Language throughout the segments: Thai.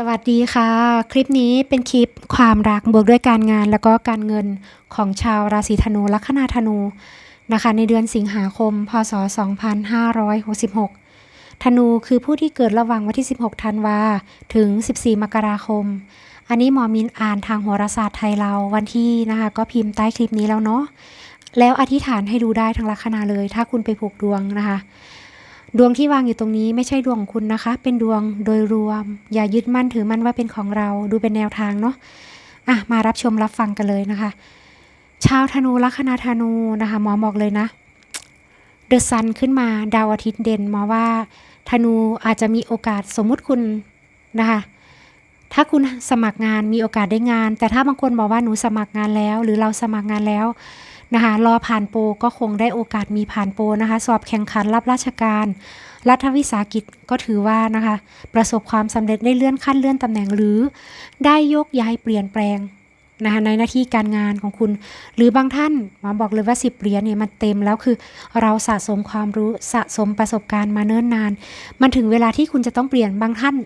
สวัสดีค่ะ คลิปนี้เป็นคลิปความรักบวกด้วยการงานแล้วก็การเงินของชาวราศีธนูลัคนาธนูนะคะ ในเดือนสิงหาคม พศ 2566 ธนูคือผู้ที่เกิดระหว่างวันที่ 16 ธันวาถึง 14 มกราคม อันนี้หมอมินอ่านทางโหราศาสตร์ไทยเราวันที่นะคะ ก็พิมพ์ใต้คลิปนี้แล้วเนาะแล้วอธิษฐานให้ดูได้ทั้งลัคนาเลย ถ้าคุณไปผูกดวงนะคะ ดวงที่วางอยู่ตรงนี้ไม่ใช่ดวงคุณนะคะ เป็นดวงโดยรวม อย่ายึดมั่นถือมั่นว่าเป็นของเราดูเป็นแนวทางเนาะอะมารับชมรับฟังกันเลยนะคะชาวธนูลัคนาธนูนะคะหมอบอกเลยนะเดอะซันขึ้นมาดาวอาทิตย์เด่นหมอว่า ธนูอาจจะมีโอกาสสมมุติคุณนะคะถ้าคุณสมัครงานมีโอกาสได้งาน แต่ถ้าบางคนบอกว่าหนูสมัครงานแล้ว หรือเราสมัครงานแล้ว นะคะรอผ่านโปรก็คงได้โอกาสมีผ่านโปรนะคะ สอบแข่งขันรับราชการ รัฐวิสาหกิจก็ถือว่านะคะ ประสบความสำเร็จได้เลื่อนขั้นเลื่อนตำแหน่งหรือ ได้ยกย้ายเปลี่ยนแปลงนะคะในหน้าที่การงานของคุณ หรือบางท่านมอบอกเลยว่า 10เหรียญเนี่ยมันเต็มแล้วคือเราสะสมความรู้สะสมประสบการณ์มาเนิ่นนาน มันถึงเวลาที่คุณจะต้องเปลี่ยนบางท่าน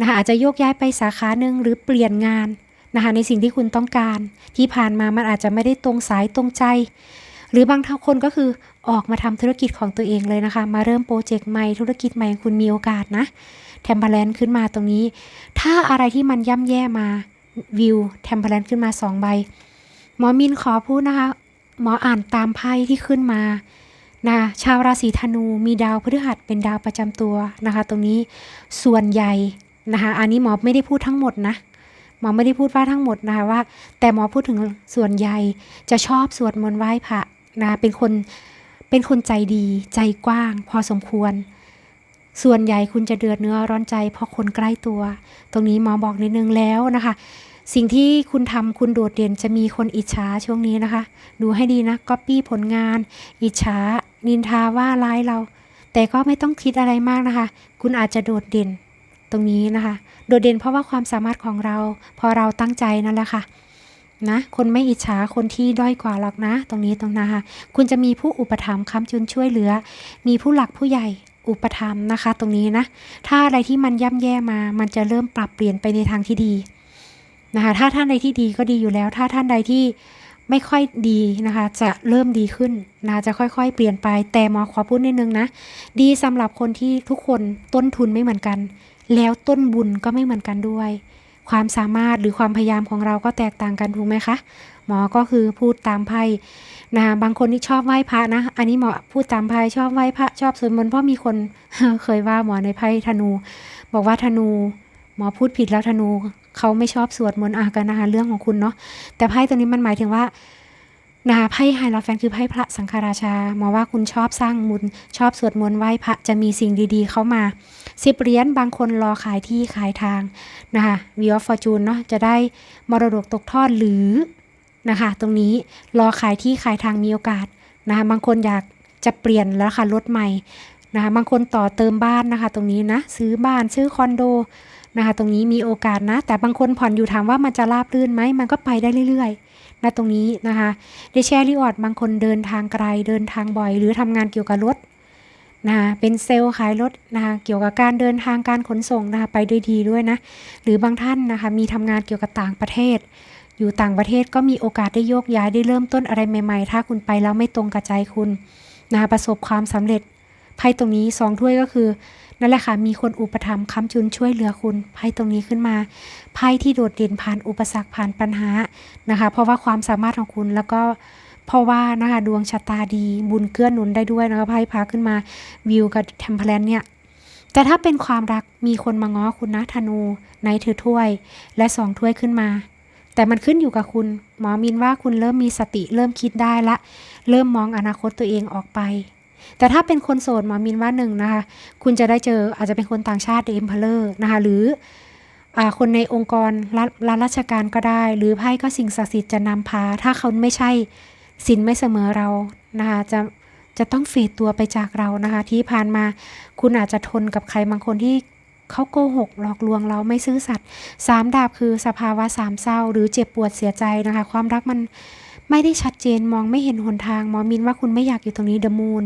นะคะอาจจะโยกย้ายไปสาขาหนึ่งหรือเปลี่ยนงาน นะคะในสิ่งที่คุณต้องการ ที่ผ่านมามันอาจจะไม่ได้ตรงสายตรงใจ หรือบางท่าคนก็คือออกมาทำธุรกิจของตัวเองเลยนะคะ มาเริ่มโปรเจกต์ใหม่ธุรกิจใหม่คุณมีโอกาสนะแทมเพลนขึ้นมาตรงนี้ ถ้าอะไรที่มันย่ำแย่มาวิวแทมเพลนขึ้นมา2ใบหมอมินขอพูดนะคะ หมออ่านตามไพ่ที่ขึ้นมานะชาวราศีธนูมีดาวพฤหัสเป็นดาวประจำตัวนะคะ ตรงนี้ส่วนใหญ่นะคะ อันนี้หมอไม่ได้พูดทั้งหมดนะ หมอไม่ได้พูดว่าทั้งหมดนะคะว่า แต่หมอพูดถึงส่วนใหญ่จะชอบสวดมนต์ไหว้พระนะเป็นคนเป็นคนใจดีใจกว้าง พอสมควร ส่วนใหญ่คุณจะเดือดเนื้อร้อนใจ เพราะคนใกล้ตัว ตรงนี้หมอบอกนิดนึงแล้วนะคะ สิ่งที่คุณทำคุณโดดเด่นจะมีคนอิจฉาช่วงนี้นะคะ ดูให้ดีนะก๊อปปี้ผลงาน อิจฉานินทาว่าร้ายเรา แต่ก็ไม่ต้องคิดอะไรมากนะคะ คุณอาจจะโดดเด่น ตรงนี้นะคะ โดดเด่นเพราะว่าความสามารถของเรา พอเราตั้งใจนั่นแหละค่ะนะคนไม่อิจฉาคนที่ด้อยกว่าหรอกนะ ตรงนี้ตรงนะคะ คุณจะมีผู้อุปถัมภ์ค้ำจุนช่วยเหลือ มีผู้หลักผู้ใหญ่อุปถัมภ์นะคะ ตรงนี้นะ ถ้าอะไรที่มันย่ำแย่มา มันจะเริ่มปรับเปลี่ยนไปในทางที่ดีนะคะถ้าท่านใดที่ดีก็ดีอยู่แล้ว ถ้าท่านใดที่ไม่ค่อยดีนะคะ จะเริ่มดีขึ้นนะจะค่อยๆ เปลี่ยนไปแต่หมอขอพูดนิดนึงนะ ดีสำหรับคนที่ทุกคนต้นทุนไม่เหมือนกัน แล้วต้นบุญก็ไม่เหมือนกันด้วย ความสามารถหรือความพยายามของเราก็แตกต่างกันถูกไหมคะ หมอก็คือพูดตามไพ่นะบางคนที่ชอบไหว้พระนะ อันนี้หมอพูดตามไพ่ชอบไหว้พระชอบสวดมนต์เพราะมีคนเคยว่าหมอในไพ่ธนู บอกว่าธนู หมอพูดผิดแล้วธนูเขาไม่ชอบสวดมนต์อะกันนะคะเรื่องของคุณเนาะแต่ไพ่ตัวนี้มันหมายถึงว่า นะคะไพ่ไฮโลแฟนคือไพ่พระสังฆราชาหมอว่าคุณชอบสร้างมุญชอบสวดมนต์ไหว้พระจะมีสิ่งดีๆเข้ามาสิบเหรียญบางคนรอขายที่ขายทางนะคะวีออฟฟอร์จูนเนาะจะได้มรดกตกทอดหรือนะคะตรงนี้รอขายที่ขายทางมีโอกาสนะคะบางคนอยากจะเปลี่ยนแล้วค่ะรถใหม่นะคะบางคนต่อเติมบ้านนะคะ ตรงนี้นะซื้อบ้านซื้อคอนโดนะคะตรงนี้มีโอกาสนะ แต่บางคนผ่อนอยู่ถามว่ามันจะราบรื่นไหมมันก็ไปได้เรื่อยๆ นะตรงนี้นะคะเดแชร์รีออดบางคนเดินทางไกลเดินทางบ่อย หรือทำงานเกี่ยวกับรถนะคะเป็นเซลล์ขายรถนะคะเกี่ยวกับการเดินทางการขนส่งนะคะไปด้วยดีด้วยนะ หรือบางท่านนะคะมีทำงานเกี่ยวกับต่างประเทศ อยู่ต่างประเทศก็มีโอกาสได้โยกย้ายได้เริ่มต้นอะไรใหม่ ๆ ถ้าคุณไปแล้วไม่ตรงกับใจคุณนะะประสบความสำเร็จ ไพ่ตรงนี้สองถ้วยก็คือนั่นแหละค่ะ มีคนอุปถัมภ์ค้ำจุนช่วยเหลือคุณไพ่ตรงนี้ขึ้นมา ไพ่ที่โดดเด่นผ่านอุปสรรคผ่านปัญหานะคะ เพราะว่าความสามารถของคุณแล้วก็เพราะว่านะคะดวงชะตาดีบุญเกื้อหนุนได้ด้วยนะคะไพ่พาขึ้นมาวิวกับเทมเพลนเนี่ยแต่ถ้าเป็นความรักมีคนมาง้อคุณนะธนูในถือถ้วย และสองถ้วยขึ้นมา แต่มันขึ้นอยู่กับคุณ หมอมินว่าคุณเริ่มมีสติเริ่มคิดได้ละ เริ่มมองอนาคตตัวเองออกไป แต่ถ้าเป็นคนโสดหมอมินว่าหนึ่งนะคะ คุณจะได้เจออาจจะเป็นคนต่างชาติเอ็มเพลอร์นะคะหรืออคนในองค์กรรัฐรัฐราชการก็ได้ หรือไพ่ก็สิ่งศักดิ์สิทธิ์จะนำพา ถ้าเขาไม่ใช่สินไม่เสมอเรานะคะจะจะต้องเฟดตัวไปจากเรานะคะ ที่ผ่านมาคุณอาจจะทนกับใครบางคนที่เขาโกหกหลอกลวงเราไม่ซื่อสัตย์สามดาบคือสภาวะสามเศร้า หรือเจ็บปวดเสียใจนะคะ ความรักมัน ไม่ได้ชัดเจนมองไม่เห็นหนทางหมอมินว่าคุณไม่อยากอยู่ตรงนี้เดอะมูน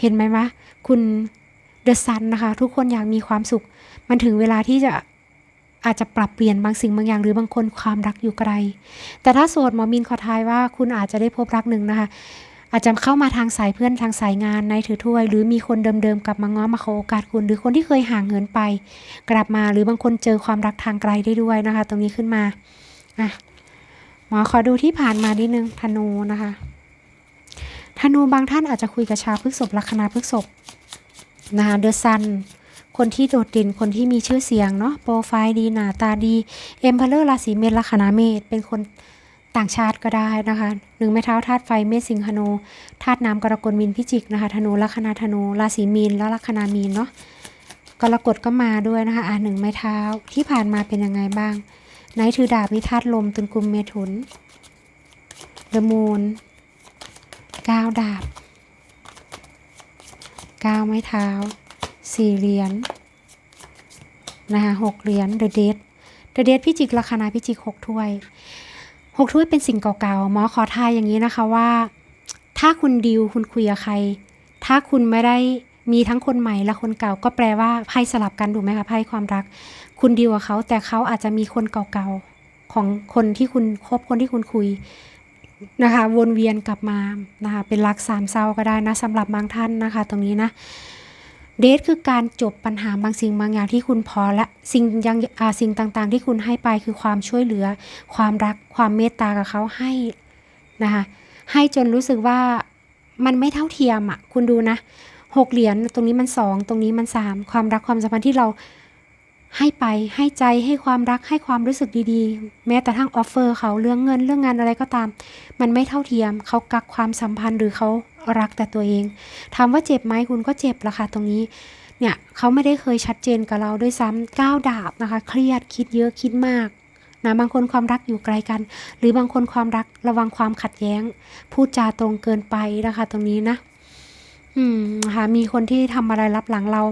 เห็นไหมวะคุณเดอะซันนะคะ ทุกคนอยากมีความสุข มันถึงเวลาที่จะอาจจะปรับเปลี่ยนบางสิ่งบางอย่างหรือบางคนความรักอยู่ไกล แต่ถ้าโสดหมอมินขอทายว่าคุณอาจจะได้พบรักหนึ่งนะคะ อาจจะเข้ามาทางสายเพื่อนทางสายงานในถือถ้วย หรือมีคนเดิมๆกลับมาง้อมาขอโอกาสคุณ หรือคนที่เคยห่างเหินไป กลับมาหรือบางคนเจอความรักทางไกลได้ด้วยนะคะ ตรงนี้ขึ้นมาอะ หมอขอดูที่ผ่านมานิดนึงธนูนะคะธนูบางท่านอาจจะคุยกับชาวพฤกษภลัคนาพฤกษภนะคะเดอะซันคนที่โดดเด่นคนที่มีชื่อเสียงเนาะโปรไฟล์ดีหนาตาดีเอ็มเพลเลอร์ราศีเมษลัคนาเมษเป็นคนต่างชาติก็ได้นะคะหนึ่งไม้เท้าธาตุไฟเมษสิงหนูธาตุน้ำกรกฎมีนพิจิกนะคะธนูลัคนาธนูราศีมีนแล้วลัคนามีนเนาะกรกฎก็มาด้วยนะคะอ่าหนึ่งไม้เท้าที่ผ่านมาเป็นยังไงบ้าง นท์ถือดาบวิธาตุลมตุนกุมเมถุน เดอะมูนก้าวดาบก้าวไม้เท้าสี่เหรียญนะคะหกเหรียญเดอะเดทเดอะเดทพิจิกลัคานาพิจิกหกถ้วยหกถ้วยเป็นสิ่งเก่าๆหมอขอทายอย่างนี้นะคะว่า ถ้าคุณดิวคุณคุยกับใคร ถ้าคุณไม่ได้มีทั้งคนใหม่และคนเก่าก็แปลว่าไพ่สลับกันถูกไหมคะไพ่ความรัก คุณดิวกับเขาแต่เขาอาจจะมีคนเก่าๆของคนที่คุณคบคนที่คุณคุยนะคะ วนเวียนกลับมานะคะเป็นรักสามเศร้าก็ได้นะสำหรับบางท่านนะคะ ตรงนี้นะเดทคือการจบปัญหาบางสิ่งบางอย่างที่คุณพอและสิ่งยังอาสิ่งต่างๆ ที่คุณให้ไปคือความช่วยเหลือ ความรักความเมตตากับเขาให้นะคะให้จนรู้สึกว่ามันไม่เท่าเทียมอะคุณดูนะหกเหรียญตรงนี้มันสองตรงนี้มันสามความรักความสัมพันธ์ที่เรา ให้ไปให้ใจให้ความรักให้ความรู้สึกดีๆ แม้แต่ทั้งออฟเฟอร์เขาเรื่องเงินเรื่องงานอะไรก็ตาม มันไม่เท่าเทียมเขากักความสัมพันธ์หรือเขารักแต่ตัวเองถามว่าเจ็บไหมคุณก็เจ็บละค่ะตรงนี้เนี่ยเขาไม่ได้เคยชัดเจนกับเราด้วยซ้ำก้าวดาบนะคะ เครียดคิดเยอะคิดมากนะบางคนความรักอยู่ไกลกัน หรือบางคนความรักระวังความขัดแย้ง พูดจาตรงเกินไปนะคะ ตรงนี้นะ อืมค่ะมีคนที่ทำอะไรรับหลังเรา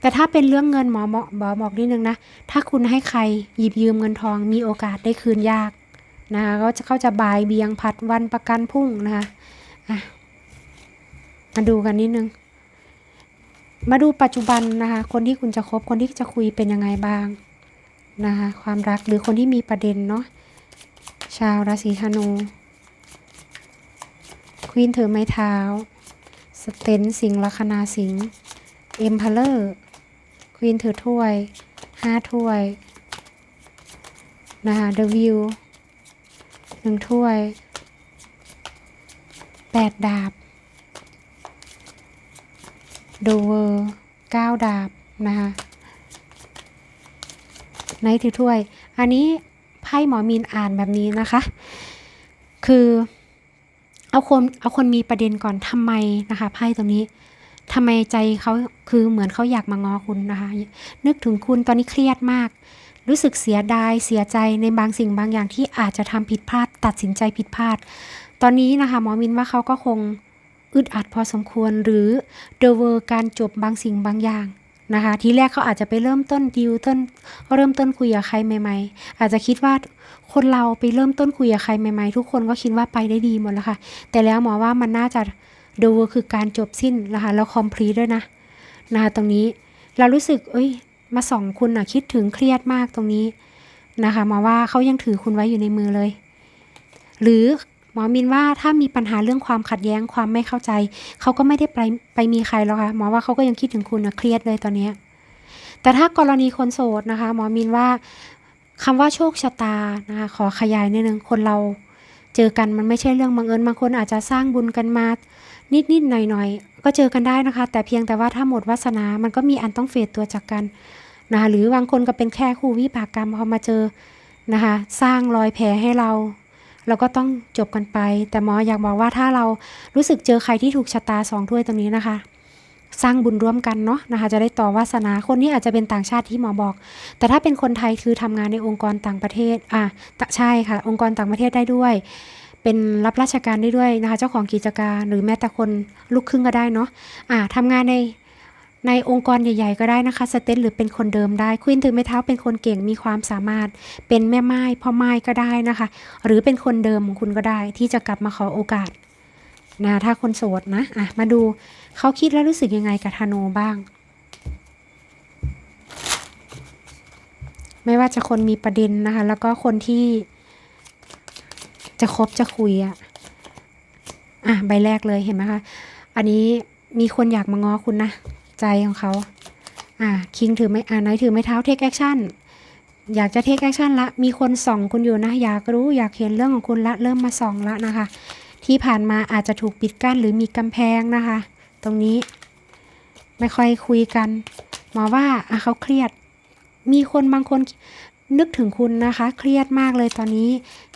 แต่ถ้าเป็นเรื่องเงินหมอหมอบอกบอกนิดนึงนะ ถ้าคุณให้ใครหยิบยืมเงินทอง มีโอกาสได้คืนยากนะคะก็จะเขาจะบายเบียงผัดวันประกันพุ่งนะคะอะมาดูกันนิดนึง มาดูปัจจุบันนะคะ คนที่คุณจะคบคนที่จะคุยเป็นยังไงบ้างนะคะความรักหรือคนที่มีประเด็นเนาะชาวราศีธนูควีนถือไม้เท้า สเตนสิงลัคนาสิงเอ็มพลเลอร์ควีนถือถ้วยห้าถ้วยนะคะเดวิวหนึ่งถ้วยแปดดาบโดเวอร์เก้าดาบนะคะไนท์ถือถ้วย อันนี้ไพ่หมอมีนอ่านแบบนี้นะคะ คือ เอาคนเอาคนมีประเด็นก่อนทำไมนะคะไพ่ตรงนี้ทำไมใจเขาคือเหมือนเขาอยากมางอคุณนะคะ นึกถึงคุณตอนนี้เครียดมาก รู้สึกเสียดายเสียใจในบางสิ่งบางอย่างที่อาจจะทำผิดพลาด ตัดสินใจผิดพลาด ตอนนี้นะคะหมอมินว่าเขาก็คงอึดอัดพอสมควรหรือเดเวอร์การจบบางสิ่งบางอย่าง นะคะ ทีแรกเขาอาจจะไปเริ่มต้นดิวต้นเริ่มต้นคุยกับใครใหม่ๆ อาจจะคิดว่าคนเราไปเริ่มต้นคุยกับใครใหม่ๆ ทุกคนก็คิดว่าไปได้ดีหมดแล้วค่ะ แต่แล้วหมอว่ามันน่าจะดเวคือการจบสิ้นนะคะแล้วคอมพลีด้วยนะนะคะตรงนี้เรารู้สึกเอ้ยมาส่องคุณอะคิดถึงเครียดมากตรงนี้นะคะหมอว่าเขายังถือคุณไว้อยู่ในมือเลย หรือ หมอมินว่าถ้ามีปัญหาเรื่องความขัดแย้งความไม่เข้าใจ เขาก็ไม่ได้ไปไปมีใครแล้วค่ะหมอว่าเขาก็ยังคิดถึงคุณนะเครียดเลยตอนนี้ แต่ถ้ากรณีคนโสดนะคะ หมอมินว่าคำว่าโชคชะตานะคะขอขยายนิดนึงคนเราเจอกันมันไม่ใช่เรื่องบังเอิญบางคนอาจจะสร้างบุญกันมานิดนิดหน่อยหน่อยๆก็เจอกันได้นะคะ แต่เพียงแต่ว่าถ้าหมดวาสนา มันก็มีอันต้องเฟดตัวจากกันนะคะหรือบางคนก็เป็นแค่คู่วิบากกรรมพอมาเจอนะคะ สร้างรอยแผลให้เรา เราก็ต้องจบกันไป แต่หมออยากบอกว่าถ้าเรารู้สึกเจอใครที่ถูกชะตาสองถ้วยตรงนี้นะคะ สร้างบุญร่วมกันเนาะนะคะ จะได้ต่อวาสนาคนนี้อาจจะเป็นต่างชาติที่หมอบอก แต่ถ้าเป็นคนไทยคือทำงานในองค์กรต่างประเทศอะตะใช่ค่ะ องค์กรต่างประเทศได้ด้วย เป็นรับราชการได้ด้วยนะคะ เจ้าของกิจการหรือแม้แต่คนลูกครึ่งก็ได้เนาะอ่าทำงานใน ในองค์กรใหญ่ ๆ ก็ได้นะคะสเตนหรือเป็นคนเดิมได้ควินถือไม้เท้าเป็นคนเก่งมีความสามารถ เป็นแม่ไม้พ่อไม้ก็ได้นะคะ หรือเป็นคนเดิมของคุณก็ได้ ที่จะกลับมาขอโอกาสนะถ้าคนโสดนะอะมาดูเขาคิดแล้วรู้สึกยังไงกับธนูบ้าง ไม่ว่าจะคนมีประเด็นนะคะ แล้วก็คนที่จะคบจะคุยอะอะใบแรกเลยเห็นไหมคะ อันนี้มีคนอยากมาง้อคุณนะ ใจของเขาอะคิงถือไม่อ่าไหนถือไม่เท้าเทคแอคชั่นอยากจะเทคแอคชั่นละ มีคนส่องคุณอยู่นะ อยากรู้อยากเห็นเรื่องของคุณละ เริ่มมาส่องละนะคะ ที่ผ่านมาอาจจะถูกปิดกั้นหรือมีกำแพงนะคะ ตรงนี้ไม่ค่อยคุยกัน หมอว่าอะเขาเครียด มีคนบางคนนึกถึงคุณนะคะ เครียดมากเลยตอนนี้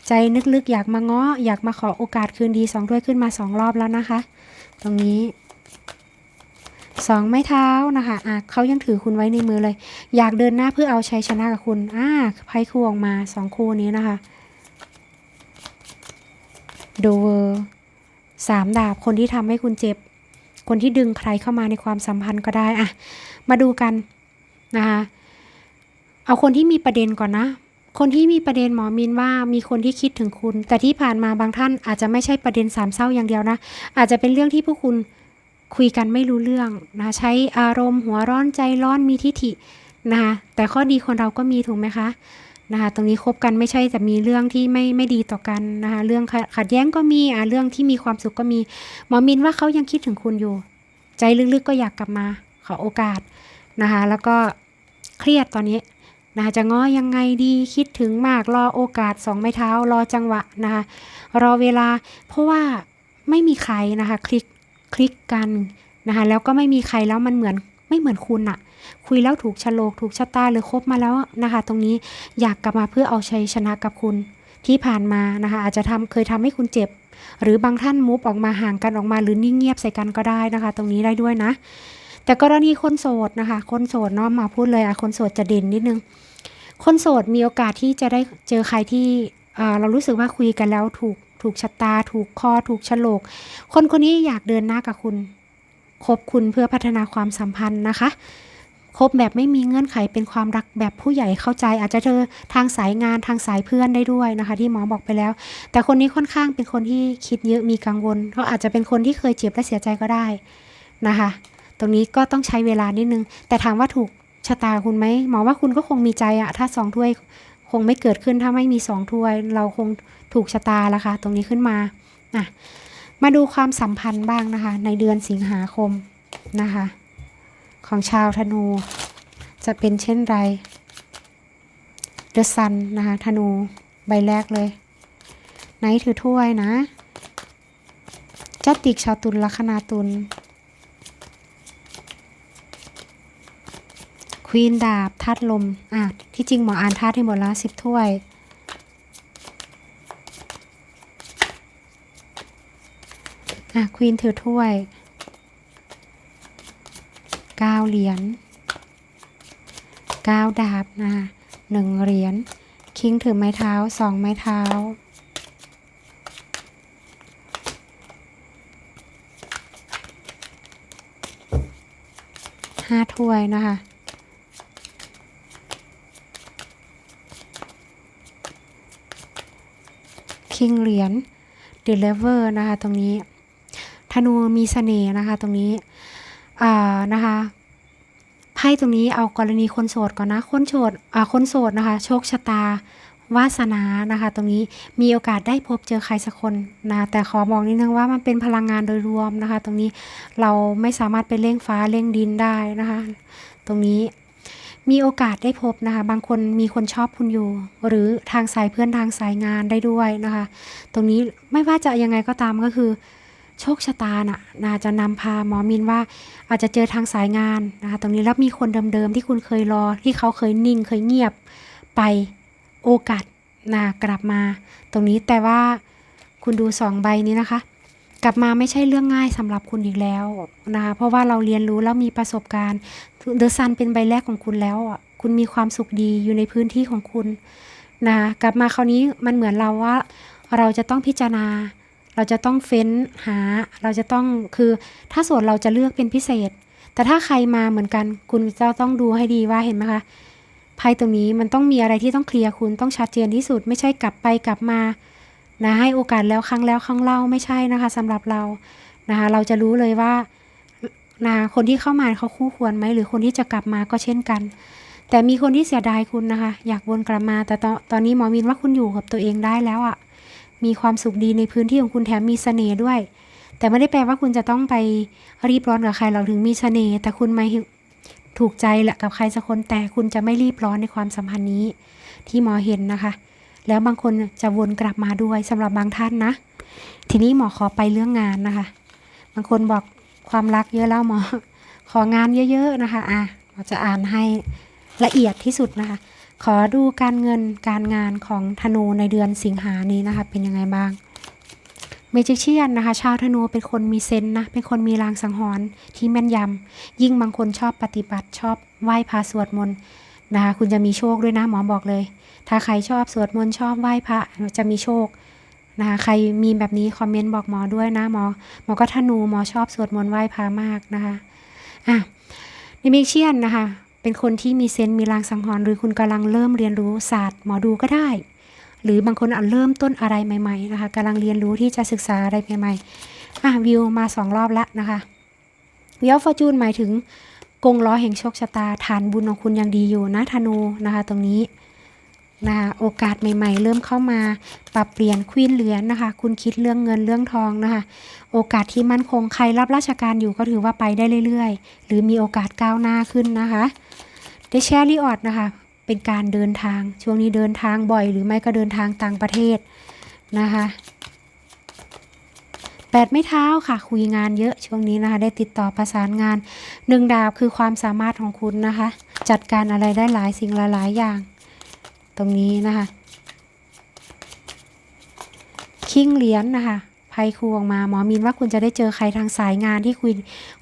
ใจนึกๆ อยากมาง้อ อยากมาขอโอกาสคืนดีสองถ้วยขึ้นมาสองรอบแล้วนะคะ ตรงนี้ สองไม้เท้านะคะอะเขายังถือคุณไว้ในมือเลย อยากเดินหน้าเพื่อเอาชัยชนะกับคุณอ่าไพ่คู่ออกมาสองคู่นี้นะคะโดเวอร์สามดาบคนที่ทำให้คุณเจ็บ คนที่ดึงใครเข้ามาในความสัมพันธ์ก็ได้อะมาดูกันนะคะเอาคนที่มีประเด็นก่อนนะ คนที่มีประเด็นหมอมินว่ามีคนที่คิดถึงคุณ แต่ที่ผ่านมาบางท่านอาจจะไม่ใช่ประเด็นสามเศร้าอย่างเดียวนะ อาจจะเป็นเรื่องที่พวกคุณ คุยกันไม่รู้เรื่องนะใช้อารมณ์หัวร้อนใจร้อนมีทิฐินะคะแต่ข้อดีคนเราก็มีถูกไหมคะนะคะตรงนี้คบกันไม่ใช่แต่มีเรื่องที่ไม่ไม่ดีต่อกันนะคะเรื่องขัดแย้งก็มีอะเรื่องที่มีความสุขก็มี หมอมินว่าเขายังคิดถึงคุณอยู่ ใจลึกๆก็อยากกลับมาขอโอกาสนะคะแล้วก็เครียดตอนนี้นะคะจะง้อยังไงดีคิดถึงมากรอโอกาสสองไม้เท้ารอจังหวะนะคะรอเวลาเพราะว่าไม่มีใครนะคะคลิก คลิกกันนะคะแล้วก็ไม่มีใครแล้วมันเหมือนไม่เหมือนคุณอะคุยแล้วถูกฉลกถูกชะตาหรือคบมาแล้วนะคะ ตรงนี้อยากกลับมาเพื่อเอาชัยชนะกับคุณที่ผ่านมานะคะ อาจจะทำเคยทำให้คุณเจ็บ หรือบางท่านมูฟออกมาห่างกันออกมาหรือนิ่งเงียบใส่กันก็ได้นะคะ ตรงนี้ได้ด้วยนะ แต่กรณีคนโสดนะคะ คนโสดเนาะมาพูดเลยอะคนโสดจะเด่นนิดนึง คนโสดมีโอกาสที่จะได้เจอใครที่เออเรารู้สึกว่าคุยกันแล้วถูก ถูกชะตา ถูกคอ ถูกฉลก คนคนนี้อยากเดินหน้ากับคุณ คบคุณเพื่อพัฒนาความสัมพันธ์นะคะ คบแบบไม่มีเงื่อนไขเป็นความรักแบบผู้ใหญ่เข้าใจ อาจจะเจอทางสายงานทางสายเพื่อนได้ด้วยนะคะ ที่หมอบอกไปแล้ว แต่คนนี้ค่อนข้างเป็นคนที่คิดเยอะมีกังวลเขาอาจจะเป็นคนที่เคยเจ็บและเสียใจก็ได้นะคะ ตรงนี้ก็ต้องใช้เวลานิดนึง แต่ถามว่าถูกชะตาคุณไหมหมอว่าคุณก็คงมีใจอะถ้าสองถ้วยคงไม่เกิดขึ้นถ้าไม่มีสองถ้วย เราคง ถูกชะตาแล้วค่ะ ตรงนี้ขึ้นมาอะมาดูความสัมพันธ์บ้างนะคะ ในเดือนสิงหาคมนะคะ ของชาวธนู จะเป็นเช่นไร The Sun นะคะ ธนูใบแรกเลยไนท์ถือถ้วยนะจ้าติกชาวตุลลัคนาตุลควีนดาบธาตุลม อะ ที่จริงหมออ่านธาตุให้หมดแล้วสิบถ้วย อะควีนถือถ้วยเก้าเหรียญเก้าดาบนะหนึ่งเหรียญคิงถือไม้เท้าสองไม้เท้าห้าถ้วยนะคะคิงเหรียญเดลิเวอร์นะคะตรงนี้ ธนูมีเสน่ห์นะคะ ตรงนี้อ่านะคะไพ่ตรงนี้เอากรณีคนโสดก่อนนะ คนโสดอ่าคนโสดนะคะ โชคชะตาวาสนานะคะ ตรงนี้มีโอกาสได้พบเจอใครสักคนนะแต่ขอบอกนิดนึงว่ามันเป็นพลังงานโดยรวมนะคะ ตรงนี้เราไม่สามารถไปเร่งฟ้าเร่งดินได้นะคะ ตรงนี้มีโอกาสได้พบนะคะ บางคนมีคนชอบคุณอยู่ หรือทางสายเพื่อนทางสายงานได้ด้วยนะคะ ตรงนี้ไม่ว่าจะยังไงก็ตามก็คือ โชคชะตาน่ะนาจะนำพาหมอมินว่าอาจจะเจอทางสายงานนะคะตรงนี้แล้วมีคนเดิมๆที่คุณเคยรอ ที่เขาเคยนิ่งเคยเงียบไปโอกาสนะกลับมา ตรงนี้แต่ว่าคุณดูสองใบนี้นะคะ กลับมาไม่ใช่เรื่องง่ายสำหรับคุณอีกแล้วนะคะเพราะว่าเราเรียนรู้แล้วมีประสบการณ์เดอะซันเป็นใบแรกของคุณแล้วอะคุณมีความสุขดีอยู่ในพื้นที่ของคุณนะกลับมาคราวนี้มันเหมือนเราว่า เราจะต้องพิจารณา เราจะต้องเฟ้นหา เราจะต้องคือถ้าส่วนเราจะเลือกเป็นพิเศษ แต่ถ้าใครมาเหมือนกัน คุณจะต้องดูให้ดีว่าเห็นไหมคะไพ่ตรงนี้มันต้องมีอะไรที่ต้องเคลียร์คุณต้องชัดเจนที่สุด ไม่ใช่กลับไปกลับมานะให้โอกาสแล้วครั้งแล้วครั้งเล่าไม่ใช่นะคะสำหรับเรานะคะเราจะรู้เลยว่านะคนที่เข้ามาเขาคู่ควรไหมหรือคนที่จะกลับมาก็เช่นกัน แต่มีคนที่เสียดายคุณนะคะ อยากวนกลับมา แต่ตอนตอนนี้หมอมินว่าคุณอยู่กับตัวเองได้แล้วอะ่ะ มีความสุขดีในพื้นที่ของคุณแถมมีเสน่ห์ด้วย แต่ไม่ได้แปลว่าคุณจะต้องไปรีบร้อนกับใครเราถึงมีเสน่ห์แต่คุณไม่ถูกใจแหละกับใครสักคนแต่คุณจะไม่รีบร้อนในความสัมพันธ์นี้ ที่หมอเห็นนะคะ แล้วบางคนจะวนกลับมาด้วยสำหรับบางท่านนะ ทีนี้หมอขอไปเรื่องงานนะคะ บางคนบอกความรักเยอะแล้วหมอของานเยอะ ๆ นะคะ อะหมอจะอ่านให้ละเอียดที่สุดนะคะ ขอดูการเงินการงานของธนูในเดือนสิงหานี้นะคะ เป็นยังไงบ้างเมจิเชียนนะคะ ชาวธนูเป็นคนมีเซนนะ เป็นคนมีลางสังหรณ์ที่แม่นยำ ยิ่งบางคนชอบปฏิบัติชอบไหว้พระสวดมนต์นะคะ คุณจะมีโชคด้วยนะหมอบอกเลย ถ้าใครชอบสวดมนต์ชอบไหว้พระจะมีโชคนะคะ ใครมีแบบนี้คอมเมนต์บอกหมอด้วยนะหมอ หมอก็ธนูหมอชอบสวดมนต์ไหว้พระมากนะคะ อะในิมิเชียนนะคะ เป็นคนที่มีเซนส์มีลางสังหรณ์หรือคุณกำลังเริ่มเรียนรู้ศาสตร์หมอดูก็ได้ หรือบางคนอะเริ่มต้นอะไรใหม่ๆนะคะกำลังเรียนรู้ที่จะศึกษาอะไรใหม่ๆอะวิวมาสองรอบล้วนะคะวิวฟอร์จูนหมายถึงกงล้อแห่งโชคชะตาฐานบุญของคุณยังดีอยู่นะธนูนะคะตรงนี้นะคะโอกาสใหม่ๆ เริ่มเข้ามาปรับเปลี่ยนควีนเหรียญนะคะ คุณคิดเรื่องเงินเรื่องทองนะคะ โอกาสที่มั่นคงใครรับราชการอยู่ก็ถือว่าไปได้เรื่อยๆ หรือมีโอกาสก้าวหน้าขึ้นนะคะ เดชแชริออดนะคะ เป็นการเดินทางช่วงนี้เดินทางบ่อย หรือไม่ก็เดินทางต่างประเทศนะคะแปดไม่เท้าค่ะ คุยงานเยอะช่วงนี้นะคะ ได้ติดต่อประสานงานหนึ่งดาบคือความสามารถของคุณนะคะ จัดการอะไรได้หลายสิ่งหลายๆอย่าง ตรงนี้นะคะ คิงเหรียญนะคะไพ่คูออกมาหมอมินว่าคุณจะได้เจอใครทางสายงานที่คุย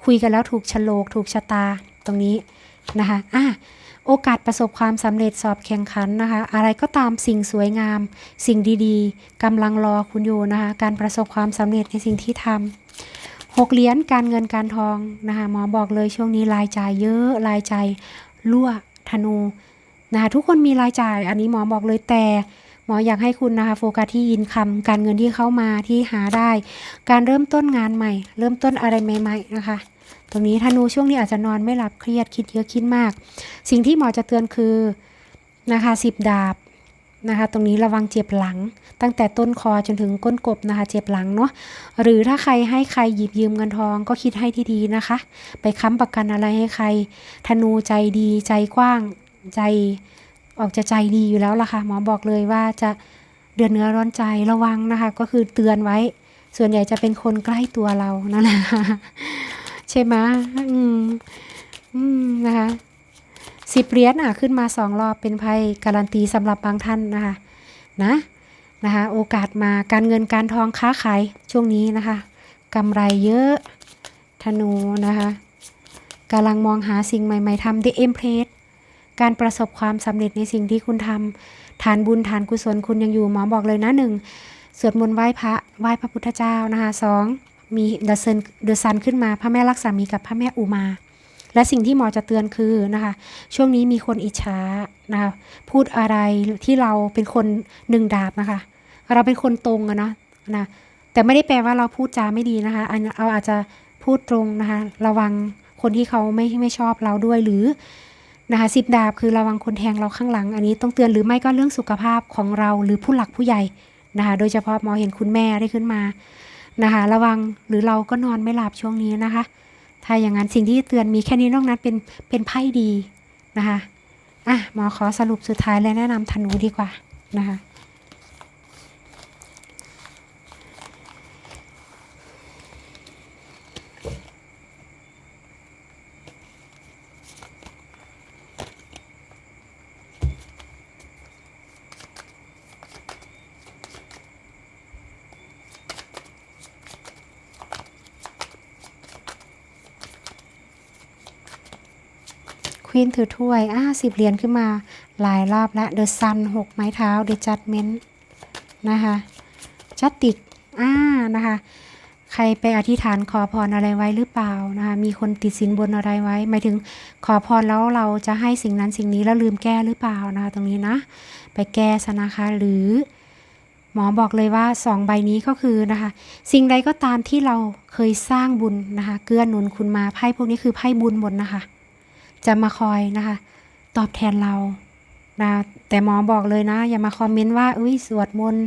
คุยกันแล้วถูกฉลกถูกชะตาตรงนี้ นะคะอะโอกาสประสบความสำเร็จสอบแข่งขันนะคะ อะไรก็ตามสิ่งสวยงาม สิ่งดีๆกำลังรอคุณอยู่นะคะ การประสบความสำเร็จในสิ่งที่ทำหกเหรียญการเงินการทองนะคะหมอบอกเลยช่วงนี้รายจ่ายเยอะรายจ่ายรั่วธนูนะคะทุกคนมีรายจ่าย อันนี้หมอบอกเลยแต่หมออยากให้คุณนะคะโฟกัสที่ยินคำการเงินที่เข้ามาที่หาได้ การเริ่มต้นงานใหม่ เริ่มต้นอะไรใหม่ ๆ นะคะ ตรงนี้ธนูช่วงนี้อาจจะนอนไม่หลับเครียดคิดเยอะคิดมาก สิ่งที่หมอจะเตือนคือนะคะสิบดาบนะคะตรงนี้ระวังเจ็บหลัง ตั้งแต่ต้นคอจนถึงก้นกบนะคะ เจ็บหลังเนาะหรือถ้าใครให้ใครหยิบยืมเงินทองก็คิดให้ดีๆนะคะ ไปค้ำประกันอะไรให้ใคร ธนูใจดีใจกว้างใจออกจะใจดีอยู่แล้วล่ะค่ะหมอบอกเลยว่าจะเดือนเนื้อร้อนใจระวังนะคะ ก็คือเตือนไว้ ส่วนใหญ่จะเป็นคนใกล้ตัวเรานั่นแหละ ใช่ไหมอืมอืมนะคะสิบเหรียญอะขึ้นมาสองรอบเป็นไพ่การันตีสำหรับบางท่านนะคะ นะนะคะ โอกาสมาการเงินการทองค้าขายช่วงนี้นะคะกำไรเยอะธนูนะคะกำลังมองหาสิ่งใหม่ ๆทำ The Empress การประสบความสำเร็จในสิ่งที่คุณทำฐานบุญฐานกุศลคุณยังอยู่หมอบอกเลยนะหนึ่งสวดมนต์ไหว้พระไหว้พระพุทธเจ้านะคะสอง มีเดอะเซนเดอะซันขึ้นมาพระแม่รักษมีกับพระแม่อุมา และสิ่งที่หมอจะเตือนคือนะคะ ช่วงนี้มีคนอิจฉานะคะพูดอะไรที่เราเป็นคนหนึ่งดาบนะคะ เราเป็นคนตรงอะนะนะแต่ไม่ได้แปลว่าเราพูดจาไม่ดีนะคะอันเราอาจจะพูดตรงนะคะ ระวังคนที่เขาไม่ไม่ชอบเราด้วยหรือนะคะสิบดาบคือระวังคนแทงเราข้างหลัง อันนี้ต้องเตือนหรือไม่ก็เรื่องสุขภาพของเราหรือผู้หลักผู้ใหญ่นะคะโดยเฉพาะหมอเห็นคุณแม่ได้ขึ้นมา นะคะ ระวังหรือเราก็นอนไม่หลับช่วงนี้นะคะ ถ้าอย่างนั้นสิ่งที่เตือนมีแค่นี้นอกนั้นเป็นเป็นไพ่ดีนะคะอะหมอขอสรุปสุดท้ายและแนะนำธนูดีกว่านะคะ วีนถือถ้วยอ่าสิบเหรียญขึ้นมา หลายรอบแล้วเดอะซันหกไม้เท้าเดอะจัดเมนต์นะคะจัดติกอ่านะคะ ใครไปอธิษฐานขอพรอะไรไว้หรือเปล่านะคะมีคนติดสินบนอะไรไว้ หมายถึงขอพรแล้วเราจะให้สิ่งนั้นสิ่งนี้แล้วลืมแก้หรือเปล่านะคะตรงนี้นะ ไปแก้ซะนะคะ หรือหมอบอกเลยว่าสองใบนี้ก็คือนะคะ สิ่งใดก็ตามที่เราเคยสร้างบุญนะคะ เกื้อหนุนคุณมาไพ่พวกนี้คือไพ่บุญหมดนะคะ จะมาคอยนะคะ ตอบแทนเรานะแต่หมอบอกเลยนะ อย่ามาคอมเมนต์ว่าอุ้ยสวดมนต์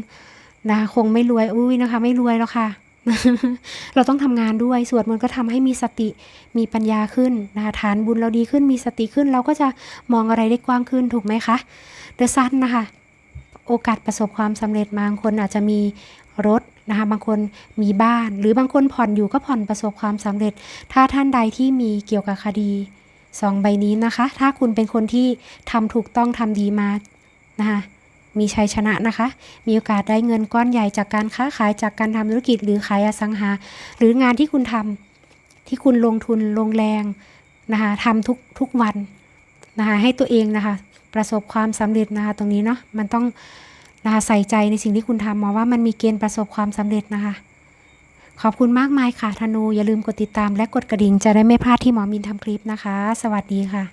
นะคงไม่รวยอุ้ยนะคะ ไม่รวยแล้วค่ะ เราต้องทำงานด้วยสวดมนต์ก็ทำให้มีสติมีปัญญาขึ้นนะคะฐานบุญเราดีขึ้นมีสติขึ้น เราก็จะมองอะไรได้กว้างขึ้นถูกไหมคะเดอะซันนะคะ โอกาสประสบความสำเร็จบางคนอาจจะมีรถนะคะบางคนมีบ้าน หรือบางคนผ่อนอยู่ก็ผ่อนประสบความสำเร็จ ถ้าท่านใดที่มีเกี่ยวกับคดี สองใบนี้นะคะ ถ้าคุณเป็นคนที่ทำถูกต้องทำดีมานะคะมีชัยชนะนะคะ มีโอกาสได้เงินก้อนใหญ่จากการค้าขายจากการทำธุรกิจหรือขายอสังหา หรืองานที่คุณทำที่คุณลงทุนลงแรงนะคะทำทุกทุกวันนะคะให้ตัวเองนะคะ ประสบความสำเร็จนะคะตรงนี้เนาะมันต้องนะคะใส่ใจในสิ่งที่คุณทำมาว่ามันมีเกณฑ์ประสบความสำเร็จนะคะ ขอบคุณมากมายค่ะธนูอย่าลืมกดติดตามและกดกระดิ่งจะได้ไม่พลาดที่หมอมินทำคลิปนะคะ สวัสดีค่ะ